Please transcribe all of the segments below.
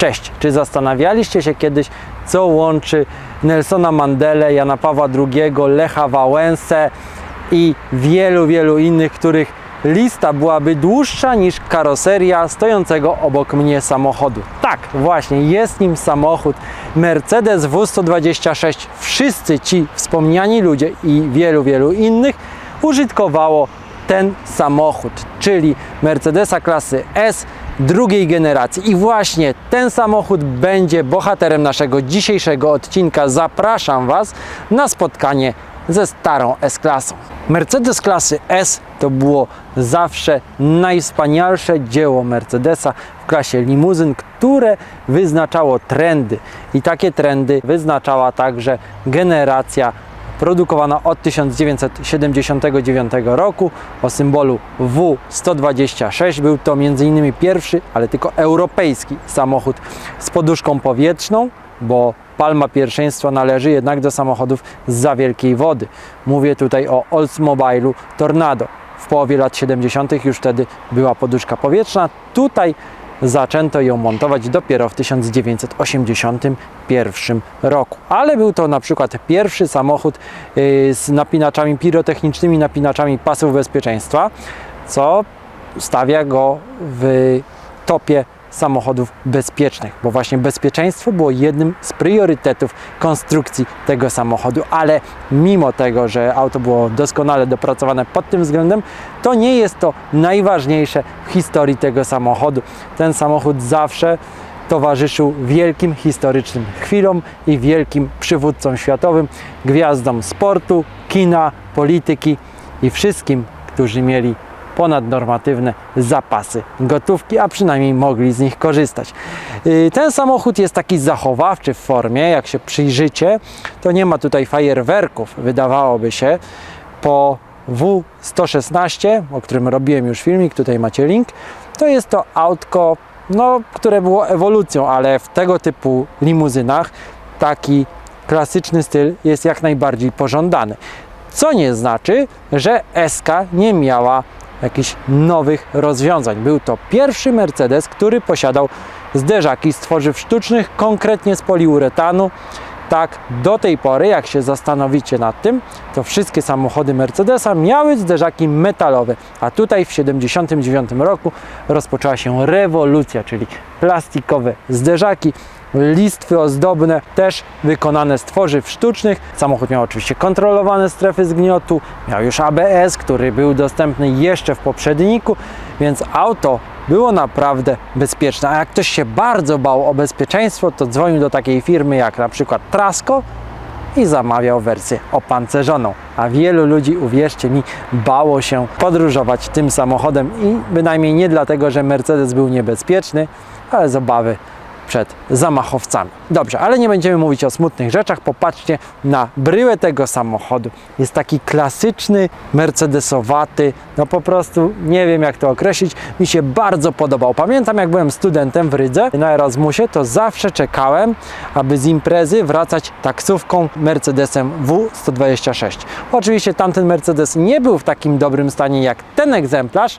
Cześć, czy zastanawialiście się kiedyś, co łączy Nelsona Mandelę, Jana Pawła II, Lecha Wałęsę i wielu, wielu innych, których lista byłaby dłuższa niż karoseria stojącego obok mnie samochodu. Tak, właśnie, jest nim samochód Mercedes W126. Wszyscy ci wspomniani ludzie i wielu, wielu innych użytkowało ten samochód, czyli Mercedesa klasy S drugiej generacji. I właśnie ten samochód będzie bohaterem naszego dzisiejszego odcinka. Zapraszam Was na spotkanie ze starą S-klasą. Mercedes klasy S to było zawsze najwspanialsze dzieło Mercedesa w klasie limuzyn, które wyznaczało trendy. I takie trendy wyznaczała także generacja produkowana od 1979 roku o symbolu W126. Był to m.in. pierwszy, ale tylko europejski samochód z poduszką powietrzną, bo palma pierwszeństwa należy jednak do samochodów z wielkiej wody. Mówię tutaj o Oldsmobilu Tornado. W połowie lat 70. już wtedy była poduszka powietrzna. Tutaj zaczęto ją montować dopiero w 1981 roku. Ale był to na przykład pierwszy samochód yy, z napinaczami pirotechnicznymi, napinaczami pasów bezpieczeństwa, co stawia go w topie samochodów bezpiecznych, bo właśnie bezpieczeństwo było jednym z priorytetów konstrukcji tego samochodu, ale mimo tego, że auto było doskonale dopracowane pod tym względem, to nie jest to najważniejsze w historii tego samochodu. Ten samochód zawsze towarzyszył wielkim historycznym chwilom i wielkim przywódcom światowym, gwiazdom sportu, kina, polityki i wszystkim, którzy mieli ponadnormatywne zapasy gotówki, a przynajmniej mogli z nich korzystać. Yy, Ten samochód jest taki zachowawczy w formie, jak się przyjrzycie, to nie ma tutaj fajerwerków, wydawałoby się, po W116, o którym robiłem już filmik, tutaj macie link, to jest to autko, no, które było ewolucją, ale w tego typu limuzynach taki klasyczny styl jest jak najbardziej pożądany. Co nie znaczy, że SK nie miała jakichś nowych rozwiązań. Był to pierwszy Mercedes, który posiadał zderzaki z tworzyw sztucznych, konkretnie z poliuretanu. Tak, do tej pory, jak się zastanowicie nad tym, to wszystkie samochody Mercedesa miały zderzaki metalowe, a tutaj w 1979 roku rozpoczęła się rewolucja, czyli plastikowe zderzaki, listwy ozdobne, też wykonane z tworzyw sztucznych. Samochód miał oczywiście kontrolowane strefy zgniotu, miał już ABS, który był dostępny jeszcze w poprzedniku, więc auto było naprawdę bezpieczne. A jak ktoś się bardzo bał o bezpieczeństwo, to dzwonił do takiej firmy jak na przykład Trasco i zamawiał wersję opancerzoną. A wielu ludzi, uwierzcie mi, bało się podróżować tym samochodem i bynajmniej nie dlatego, że Mercedes był niebezpieczny, ale z obawy przed zamachowcami. Dobrze, ale nie będziemy mówić o smutnych rzeczach. Popatrzcie na bryłę tego samochodu. Jest taki klasyczny, mercedesowaty, no po prostu nie wiem jak to określić. Mi się bardzo podobał. Pamiętam jak byłem studentem w Rydze na Erasmusie, to zawsze czekałem, aby z imprezy wracać taksówką Mercedesem W126. Oczywiście tamten Mercedes nie był w takim dobrym stanie jak ten egzemplarz,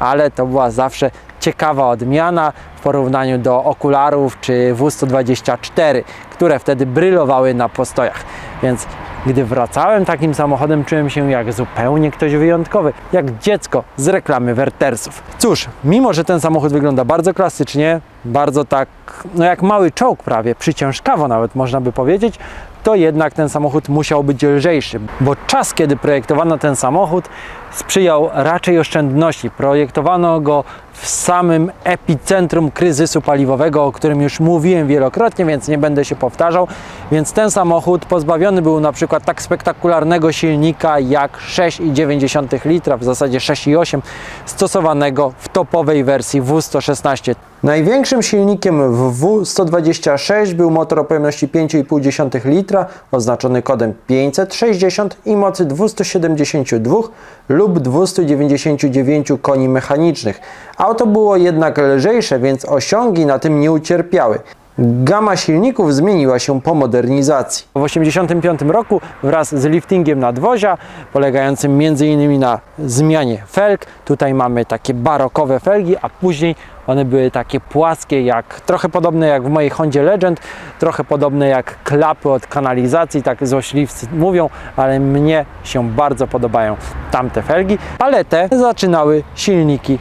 ale to była zawsze ciekawa odmiana w porównaniu do okularów czy W124, które wtedy brylowały na postojach. Więc gdy wracałem takim samochodem, czułem się jak zupełnie ktoś wyjątkowy, jak dziecko z reklamy Wertersów. Cóż, mimo że ten samochód wygląda bardzo klasycznie, bardzo tak, no jak mały czołg prawie, przyciężkawo nawet można by powiedzieć, to jednak ten samochód musiał być lżejszy, bo czas, kiedy projektowano ten samochód, sprzyjał raczej oszczędności. Projektowano go w samym epicentrum kryzysu paliwowego, o którym już mówiłem wielokrotnie, więc nie będę się powtarzał. Więc ten samochód pozbawiony był na przykład tak spektakularnego silnika jak 6,9 litra, w zasadzie 6,8 stosowanego w topowej wersji W116. Największym silnikiem w W126 był motor o pojemności 5,5 litra, oznaczony kodem 560 i mocy 272 lub 299 koni mechanicznych. Auto było jednak lżejsze, więc osiągi na tym nie ucierpiały. Gama silników zmieniła się po modernizacji. W 1985 roku wraz z liftingiem nadwozia, polegającym m.in. na zmianie felg, tutaj mamy takie barokowe felgi, a później one były takie płaskie, jak trochę podobne jak w mojej Hondzie Legend, trochę podobne jak klapy od kanalizacji, tak złośliwcy mówią, ale mnie się bardzo podobają tamte felgi. Paletę zaczynały silniki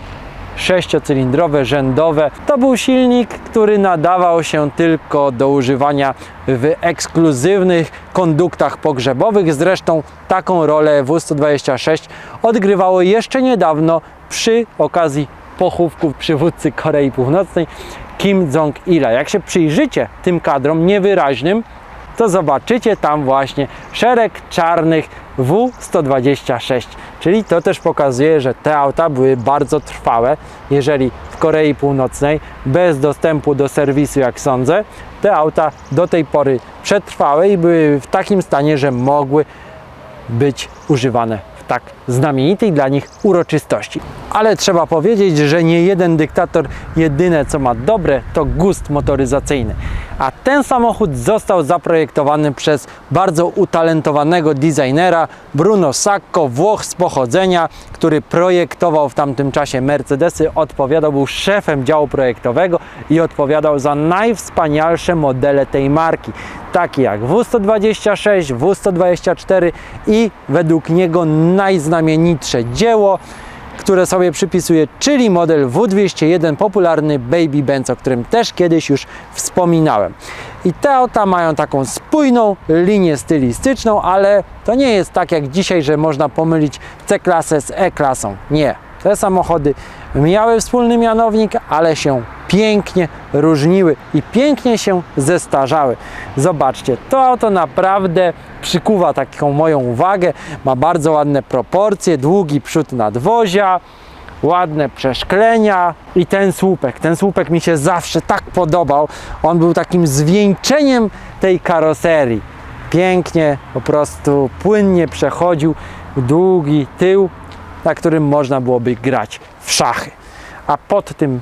sześciocylindrowe, rzędowe. To był silnik, który nadawał się tylko do używania w ekskluzywnych konduktach pogrzebowych. Zresztą taką rolę W126 odgrywało jeszcze niedawno przy okazji pochówków przywódcy Korei Północnej Kim Jong-ila. Jak się przyjrzycie tym kadrom niewyraźnym, to zobaczycie tam właśnie szereg czarnych W126. Czyli to też pokazuje, że te auta były bardzo trwałe. Jeżeli w Korei Północnej, bez dostępu do serwisu, jak sądzę, te auta do tej pory przetrwały i były w takim stanie, że mogły być używane w tak znamienitej dla nich uroczystości. Ale trzeba powiedzieć, że nie jeden dyktator jedyne co ma dobre to gust motoryzacyjny. A ten samochód został zaprojektowany przez bardzo utalentowanego designera Bruno Sacco, Włoch z pochodzenia, który projektował w tamtym czasie Mercedesy, odpowiadał, był szefem działu projektowego i odpowiadał za najwspanialsze modele tej marki, takie jak W126, W124 i według niego najznamienitsze dzieło, które sobie przypisuje, czyli model W201, popularny Baby Benz, o którym też kiedyś już wspominałem. I te auta mają taką spójną linię stylistyczną, ale to nie jest tak jak dzisiaj, że można pomylić C-klasę z E-klasą. Nie. Te samochody miały wspólny mianownik, ale się pięknie różniły i pięknie się zestarzały. Zobaczcie, to auto naprawdę przykuwa taką moją uwagę. Ma bardzo ładne proporcje, długi przód nadwozia, ładne przeszklenia i ten słupek. Ten słupek mi się zawsze tak podobał. On był takim zwieńczeniem tej karoserii. Pięknie, po prostu płynnie przechodził długi tył, na którym można byłoby grać w szachy. A pod tym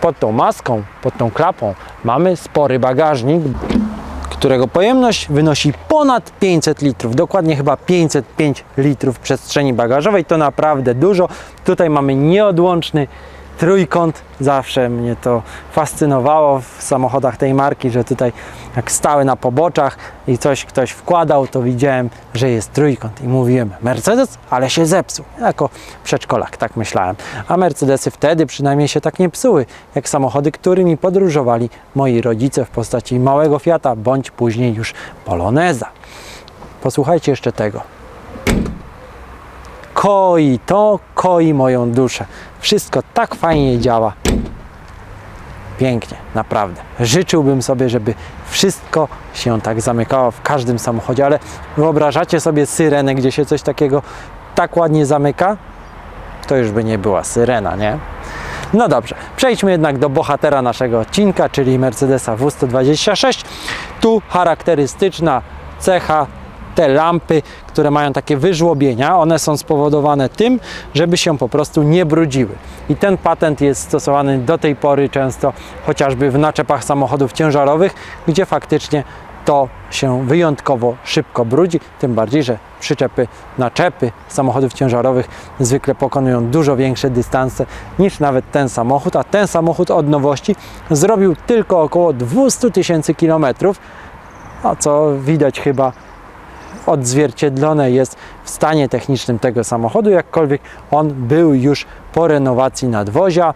pod tą maską, pod tą klapą mamy spory bagażnik, którego pojemność wynosi ponad 500 litrów, dokładnie chyba 505 litrów przestrzeni bagażowej, to naprawdę dużo. Tutaj mamy nieodłączny trójkąt, zawsze mnie to fascynowało w samochodach tej marki, że tutaj jak stały na poboczach i coś ktoś wkładał, to widziałem, że jest trójkąt i mówiłem Mercedes, ale się zepsuł. Jako przedszkolak tak myślałem. A Mercedesy wtedy przynajmniej się tak nie psuły, jak samochody, którymi podróżowali moi rodzice w postaci małego Fiata, bądź później już Poloneza. Posłuchajcie jeszcze tego koi, to koi moją duszę. Wszystko tak fajnie działa. Pięknie, naprawdę. Życzyłbym sobie, żeby wszystko się tak zamykało w każdym samochodzie, ale wyobrażacie sobie syrenę, gdzie się coś takiego tak ładnie zamyka? To już by nie była syrena, nie? No dobrze, przejdźmy jednak do bohatera naszego odcinka, czyli Mercedesa W126. Tu charakterystyczna cecha te lampy, które mają takie wyżłobienia, one są spowodowane tym, żeby się po prostu nie brudziły. I ten patent jest stosowany do tej pory często chociażby w naczepach samochodów ciężarowych, gdzie faktycznie to się wyjątkowo szybko brudzi, tym bardziej, że przyczepy, naczepy samochodów ciężarowych zwykle pokonują dużo większe dystanse niż nawet ten samochód, a ten samochód od nowości zrobił tylko około 200 tysięcy kilometrów, a co widać chyba odzwierciedlone jest w stanie technicznym tego samochodu, jakkolwiek on był już po renowacji nadwozia,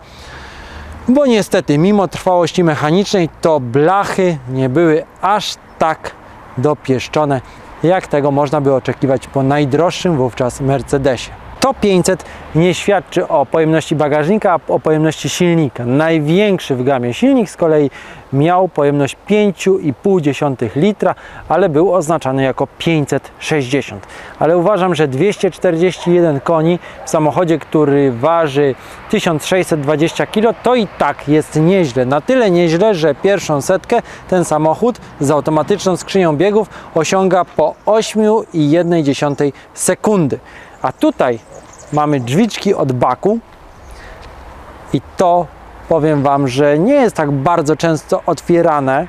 bo niestety mimo trwałości mechanicznej to blachy nie były aż tak dopieszczone, jak tego można by oczekiwać po najdroższym wówczas Mercedesie. To 500 nie świadczy o pojemności bagażnika, a o pojemności silnika. Największy w gamie silnik z kolei miał pojemność 5,5 litra, ale był oznaczany jako 560. Ale uważam, że 241 koni w samochodzie, który waży 1620 kg, to i tak jest nieźle. Na tyle nieźle, że pierwszą setkę ten samochód z automatyczną skrzynią biegów osiąga po 8,1 sekundy. A tutaj mamy drzwiczki od baku. I to powiem Wam, że nie jest tak bardzo często otwierane,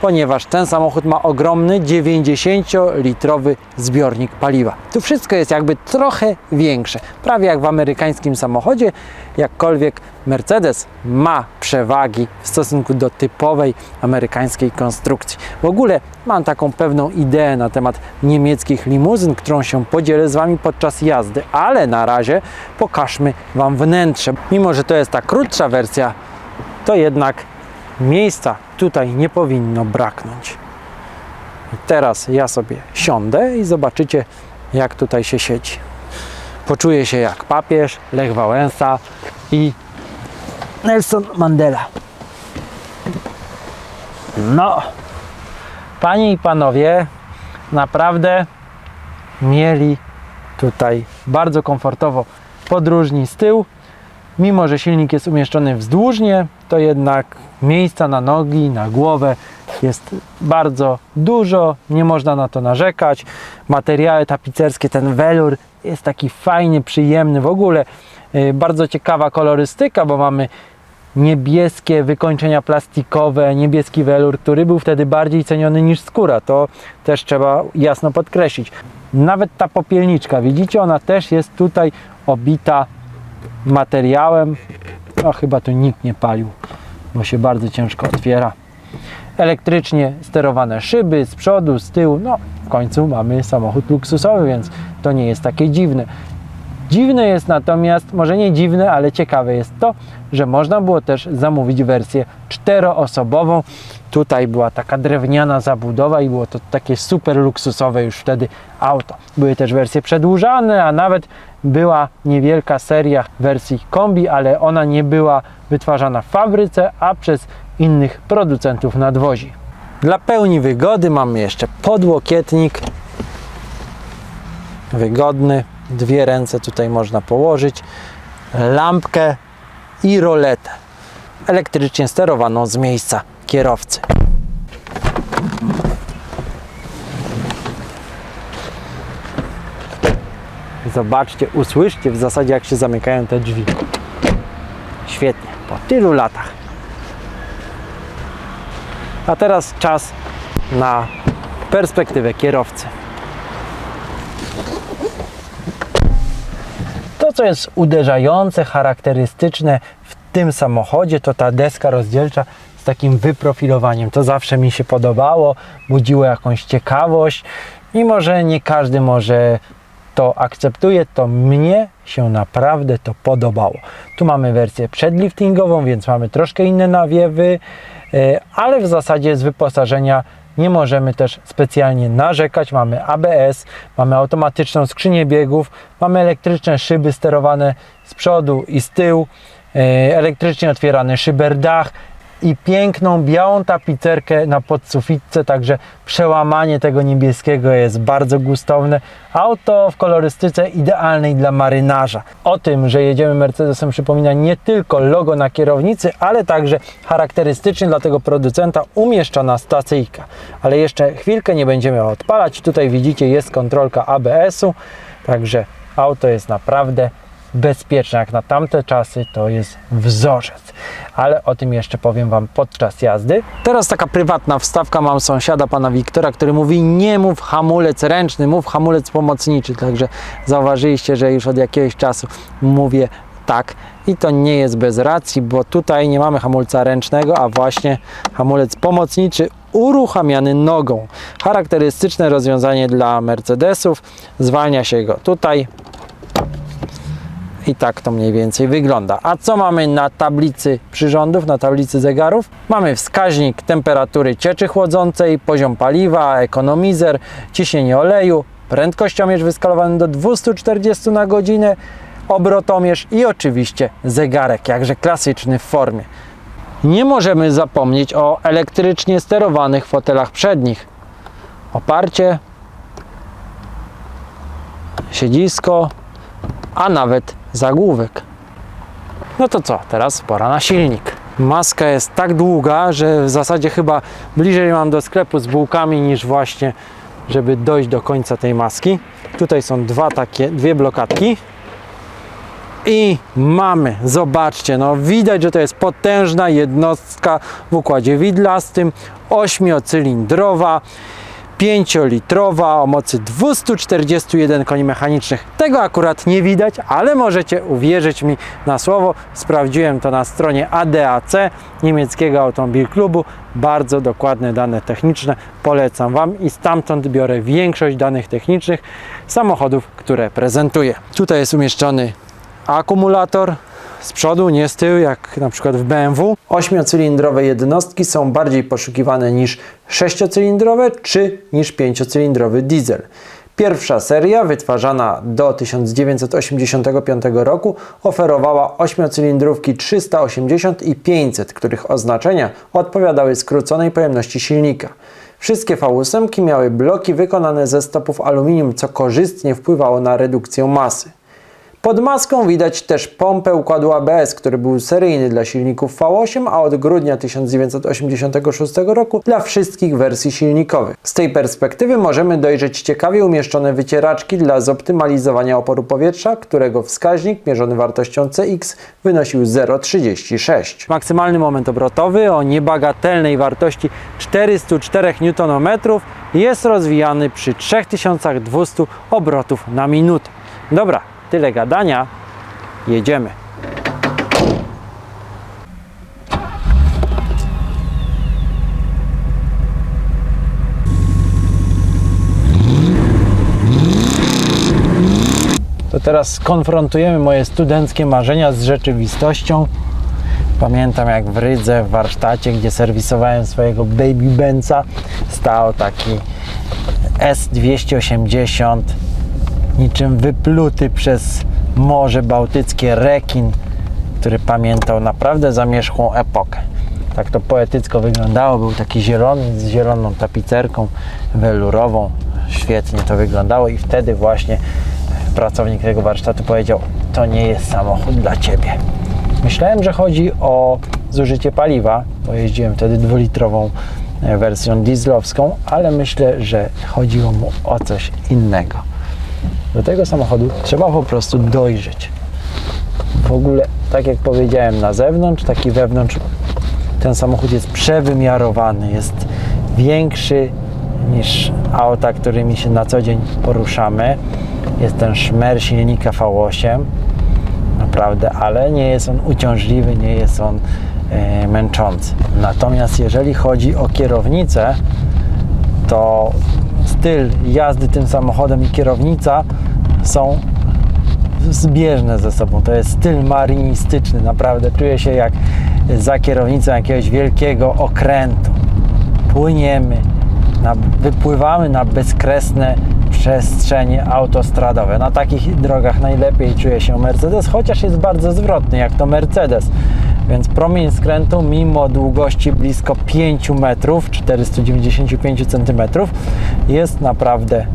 ponieważ ten samochód ma ogromny 90-litrowy zbiornik paliwa. Tu wszystko jest jakby trochę większe, prawie jak w amerykańskim samochodzie, jakkolwiek Mercedes ma przewagi w stosunku do typowej amerykańskiej konstrukcji. W ogóle mam taką pewną ideę na temat niemieckich limuzyn, którą się podzielę z Wami podczas jazdy, ale na razie pokażmy Wam wnętrze. Mimo, że to jest ta krótsza wersja, to jednak miejsca tutaj nie powinno braknąć. Teraz ja sobie siądę i zobaczycie, jak tutaj się siedzi. Poczuję się jak papież, Lech Wałęsa i Nelson Mandela. No, panie i panowie, naprawdę mieli tutaj bardzo komfortowo podróżni z tyłu. Mimo, że silnik jest umieszczony wzdłużnie, to jednak miejsca na nogi, na głowę jest bardzo dużo, nie można na to narzekać. Materiały tapicerskie, ten welur jest taki fajny, przyjemny w ogóle. Yy, Bardzo ciekawa kolorystyka, bo mamy niebieskie wykończenia plastikowe, niebieski welur, który był wtedy bardziej ceniony niż skóra. To też trzeba jasno podkreślić. Nawet ta popielniczka, widzicie, ona też jest tutaj obita materiałem. No chyba tu nikt nie palił, bo się bardzo ciężko otwiera. Elektrycznie sterowane szyby z przodu, z tyłu. No w końcu mamy samochód luksusowy, więc to nie jest takie dziwne. Dziwne jest natomiast, może nie dziwne, ale ciekawe jest to, że można było też zamówić wersję czteroosobową. Tutaj była taka drewniana zabudowa i było to takie super luksusowe już wtedy auto. Były też wersje przedłużane, a nawet była niewielka seria wersji kombi, ale ona nie była wytwarzana w fabryce, a przez innych producentów nadwozi. Dla pełni wygody mamy jeszcze podłokietnik wygodny. Dwie ręce tutaj można położyć, lampkę i roletę elektrycznie sterowaną z miejsca kierowcy. Zobaczcie, usłyszcie w zasadzie jak się zamykają te drzwi. Świetnie, po tylu latach. A teraz czas na perspektywę kierowcy. To, co jest uderzające, charakterystyczne w tym samochodzie, to ta deska rozdzielcza z takim wyprofilowaniem. To zawsze mi się podobało, budziło jakąś ciekawość. Mimo, że nie każdy może to akceptuje, to mnie się naprawdę to podobało. Tu mamy wersję przedliftingową, więc mamy troszkę inne nawiewy, e, ale w zasadzie z wyposażenia nie możemy też specjalnie narzekać. Mamy ABS, mamy automatyczną skrzynię biegów, mamy elektryczne szyby sterowane z przodu i z tyłu, e, elektrycznie otwierany szyberdach i piękną białą tapicerkę na podsufitce, także przełamanie tego niebieskiego jest bardzo gustowne. Auto w kolorystyce idealnej dla marynarza. O tym, że jedziemy Mercedesem przypomina nie tylko logo na kierownicy, ale także charakterystycznie dla tego producenta umieszczona stacyjka. Ale jeszcze chwilkę nie będziemy odpalać. Tutaj widzicie jest kontrolka ABS-u, także auto jest naprawdę bezpieczne. Jak na tamte czasy to jest wzorzec. Ale o tym jeszcze powiem Wam podczas jazdy. Teraz taka prywatna wstawka. Mam sąsiada, pana Wiktora, który mówi nie mów hamulec ręczny, mów hamulec pomocniczy. Także zauważyliście, że już od jakiegoś czasu mówię tak. I to nie jest bez racji, bo tutaj nie mamy hamulca ręcznego, a właśnie hamulec pomocniczy uruchamiany nogą. Charakterystyczne rozwiązanie dla Mercedesów. Zwalnia się go tutaj, i tak to mniej więcej wygląda. A co mamy na tablicy przyrządów, na tablicy zegarów? Mamy wskaźnik temperatury cieczy chłodzącej, poziom paliwa, ekonomizer, ciśnienie oleju, prędkościomierz wyskalowany do 240 na godzinę, obrotomierz i oczywiście zegarek, jakże klasyczny w formie. Nie możemy zapomnieć o elektrycznie sterowanych fotelach przednich. Oparcie, siedzisko, a nawet zagłówek. No to co, teraz pora na silnik. Maska jest tak długa, że w zasadzie chyba bliżej mam do sklepu z bułkami niż właśnie, żeby dojść do końca tej maski. Tutaj są dwa takie, dwie blokadki. I mamy, zobaczcie, no widać, że to jest potężna jednostka w układzie widlastym, ośmiocylindrowa, 5-litrowa o mocy 241 koni mechanicznych. Tego akurat nie widać, ale możecie uwierzyć mi na słowo. Sprawdziłem to na stronie ADAC niemieckiego automobil klubu. Bardzo dokładne dane techniczne. Polecam Wam i stamtąd biorę większość danych technicznych samochodów, które prezentuję. Tutaj jest umieszczony akumulator z przodu, nie z tyłu, jak na przykład w BMW. Ośmiocylindrowe jednostki są bardziej poszukiwane niż sześciocylindrowe czy niż pięciocylindrowy diesel. Pierwsza seria, wytwarzana do 1985 roku, oferowała ośmiocylindrówki 380 i 500, których oznaczenia odpowiadały skróconej pojemności silnika. Wszystkie V8 miały bloki wykonane ze stopów aluminium, co korzystnie wpływało na redukcję masy. Pod maską widać też pompę układu ABS, który był seryjny dla silników V8, a od grudnia 1986 roku dla wszystkich wersji silnikowych. Z tej perspektywy możemy dojrzeć ciekawie umieszczone wycieraczki dla zoptymalizowania oporu powietrza, którego wskaźnik mierzony wartością CX wynosił 0,36. Maksymalny moment obrotowy o niebagatelnej wartości 404 Nm jest rozwijany przy 3200 obrotów na minutę. Dobra, tyle gadania, jedziemy. To teraz skonfrontujemy moje studenckie marzenia z rzeczywistością. Pamiętam jak w Rydze, w warsztacie, gdzie serwisowałem swojego Baby Benza, stał taki S280 niczym wypluty przez Morze Bałtyckie rekin, który pamiętał naprawdę zamierzchłą epokę. Tak to poetycko wyglądało. Był taki zielony, z zieloną tapicerką welurową. Świetnie to wyglądało i wtedy właśnie pracownik tego warsztatu powiedział: To nie jest samochód dla ciebie. Myślałem, że chodzi o zużycie paliwa, bo jeździłem wtedy dwulitrową e, wersją dieslowską, ale myślę, że chodziło mu o coś innego. Do tego samochodu trzeba po prostu dojrzeć. W ogóle, tak jak powiedziałem, na zewnątrz, tak i wewnątrz ten samochód jest przewymiarowany, jest większy niż auta, którymi się na co dzień poruszamy. Jest ten szmer silnika V8, naprawdę, ale nie jest on uciążliwy, nie jest on e, męczący. Natomiast jeżeli chodzi o kierownicę, to styl jazdy tym samochodem i kierownica są zbieżne ze sobą. To jest styl marynistyczny, naprawdę. Czuję się jak za kierownicą jakiegoś wielkiego okrętu. Płyniemy, na, wypływamy na bezkresne przestrzenie autostradowe. Na takich drogach najlepiej czuje się Mercedes, chociaż jest bardzo zwrotny, jak to Mercedes. Więc promień skrętu, mimo długości blisko 5 metrów, 495 cm, jest naprawdę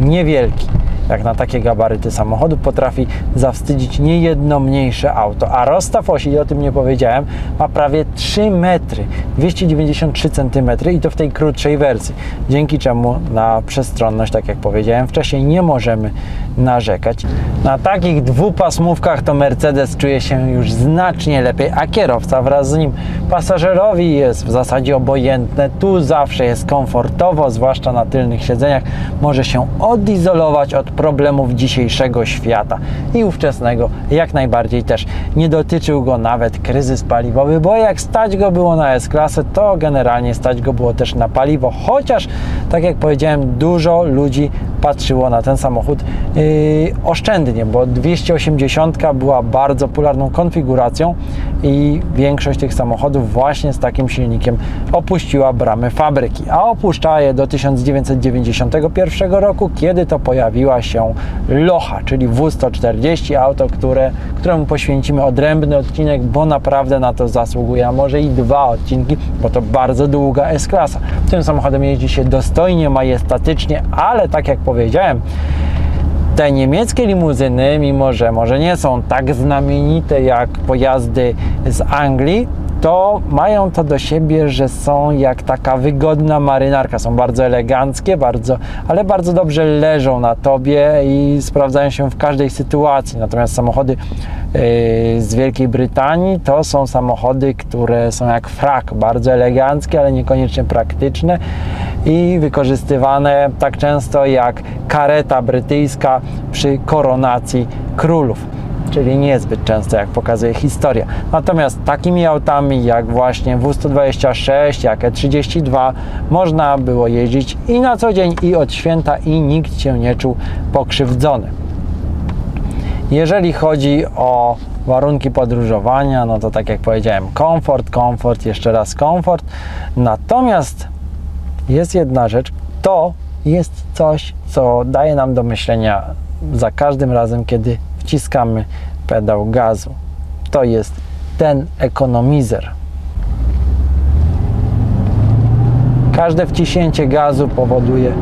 niewielki jak na takie gabaryty samochodu, potrafi zawstydzić niejedno mniejsze auto. A rozstaw osi, o tym nie powiedziałem, ma prawie 3 metry, 293 cm i to w tej krótszej wersji, dzięki czemu na przestronność, tak jak powiedziałem wcześniej, nie możemy narzekać. Na takich dwupasmówkach to Mercedes czuje się już znacznie lepiej, a kierowca wraz z nim pasażerowi jest w zasadzie obojętne. Tu zawsze jest komfortowo, zwłaszcza na tylnych siedzeniach. Może się odizolować od problemów dzisiejszego świata i ówczesnego jak najbardziej też. Nie dotyczył go nawet kryzys paliwowy, bo jak stać go było na S-klasę, to generalnie stać go było też na paliwo, chociaż tak jak powiedziałem, dużo ludzi patrzyło na ten samochód yy, oszczędnie, bo 280 była bardzo popularną konfiguracją i większość tych samochodów właśnie z takim silnikiem opuściła bramy fabryki, a opuszczała je do 1991 roku, kiedy to pojawiła się Locha, czyli W140, auto, które, któremu poświęcimy odrębny odcinek, bo naprawdę na to zasługuje, a może i dwa odcinki, bo to bardzo długa S-klasa. Tym samochodem jeździ się dostojnie, majestatycznie, ale tak jak powiedziałem, te niemieckie limuzyny, mimo że może nie są tak znamienite jak pojazdy z Anglii, to mają to do siebie, że są jak taka wygodna marynarka. Są bardzo eleganckie, bardzo, ale bardzo dobrze leżą na tobie i sprawdzają się w każdej sytuacji. Natomiast samochody yy, z Wielkiej Brytanii to są samochody, które są jak frak, bardzo eleganckie, ale niekoniecznie praktyczne i wykorzystywane tak często jak kareta brytyjska przy koronacji królów czyli niezbyt często, jak pokazuje historia. Natomiast takimi autami jak właśnie W126, jak E32 można było jeździć i na co dzień, i od święta, i nikt się nie czuł pokrzywdzony. Jeżeli chodzi o warunki podróżowania, no to tak jak powiedziałem, komfort, komfort, jeszcze raz komfort. Natomiast jest jedna rzecz, to jest coś, co daje nam do myślenia za każdym razem, kiedy wciskamy pedał gazu. To jest ten ekonomizer. Każde wciśnięcie gazu powoduje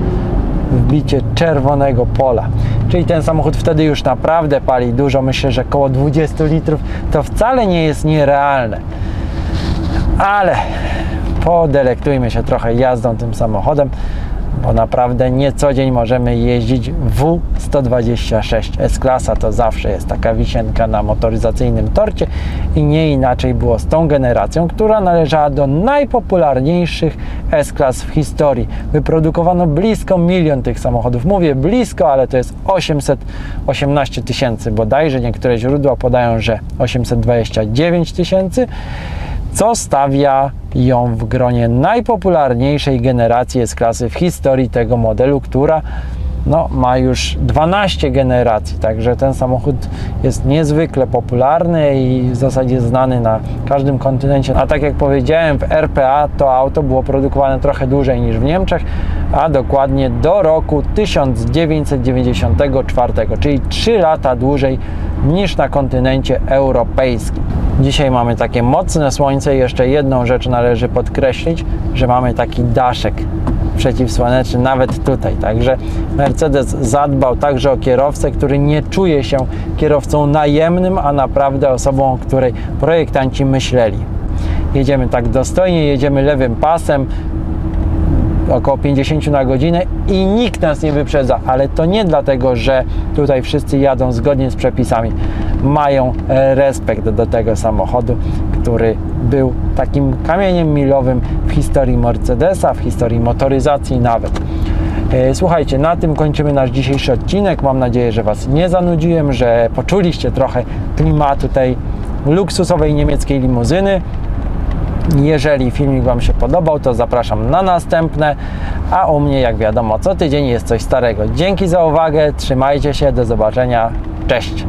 wbicie czerwonego pola. Czyli ten samochód wtedy już naprawdę pali dużo. Myślę, że około 20 litrów to wcale nie jest nierealne. Ale podelektujmy się trochę jazdą tym samochodem, bo naprawdę nie co dzień możemy jeździć W126. S-klasa to zawsze jest taka wisienka na motoryzacyjnym torcie i nie inaczej było z tą generacją, która należała do najpopularniejszych S-klas w historii. Wyprodukowano blisko milion tych samochodów. Mówię blisko, ale to jest 818 tysięcy bodajże. Niektóre źródła podają, że 829 tysięcy co stawia ją w gronie najpopularniejszej generacji S-klasy w historii tego modelu, która no, ma już 12 generacji, także ten samochód jest niezwykle popularny i w zasadzie znany na każdym kontynencie. A tak jak powiedziałem, w RPA to auto było produkowane trochę dłużej niż w Niemczech, a dokładnie do roku 1994, czyli 3 lata dłużej niż na kontynencie europejskim. Dzisiaj mamy takie mocne słońce jeszcze jedną rzecz należy podkreślić, że mamy taki daszek przeciwsłoneczny nawet tutaj. Także Mercedes zadbał także o kierowcę, który nie czuje się kierowcą najemnym, a naprawdę osobą, o której projektanci myśleli. Jedziemy tak dostojnie, jedziemy lewym pasem, około 50 na godzinę i nikt nas nie wyprzedza, ale to nie dlatego, że tutaj wszyscy jadą zgodnie z przepisami. Mają respekt do tego samochodu, który był takim kamieniem milowym w historii Mercedesa, w historii motoryzacji nawet. E, Słuchajcie, na tym kończymy nasz dzisiejszy odcinek. Mam nadzieję, że Was nie zanudziłem, że poczuliście trochę klimatu tej luksusowej niemieckiej limuzyny. Jeżeli filmik Wam się podobał, to zapraszam na następne, a u mnie, jak wiadomo, co tydzień jest coś starego. Dzięki za uwagę, trzymajcie się, do zobaczenia, cześć!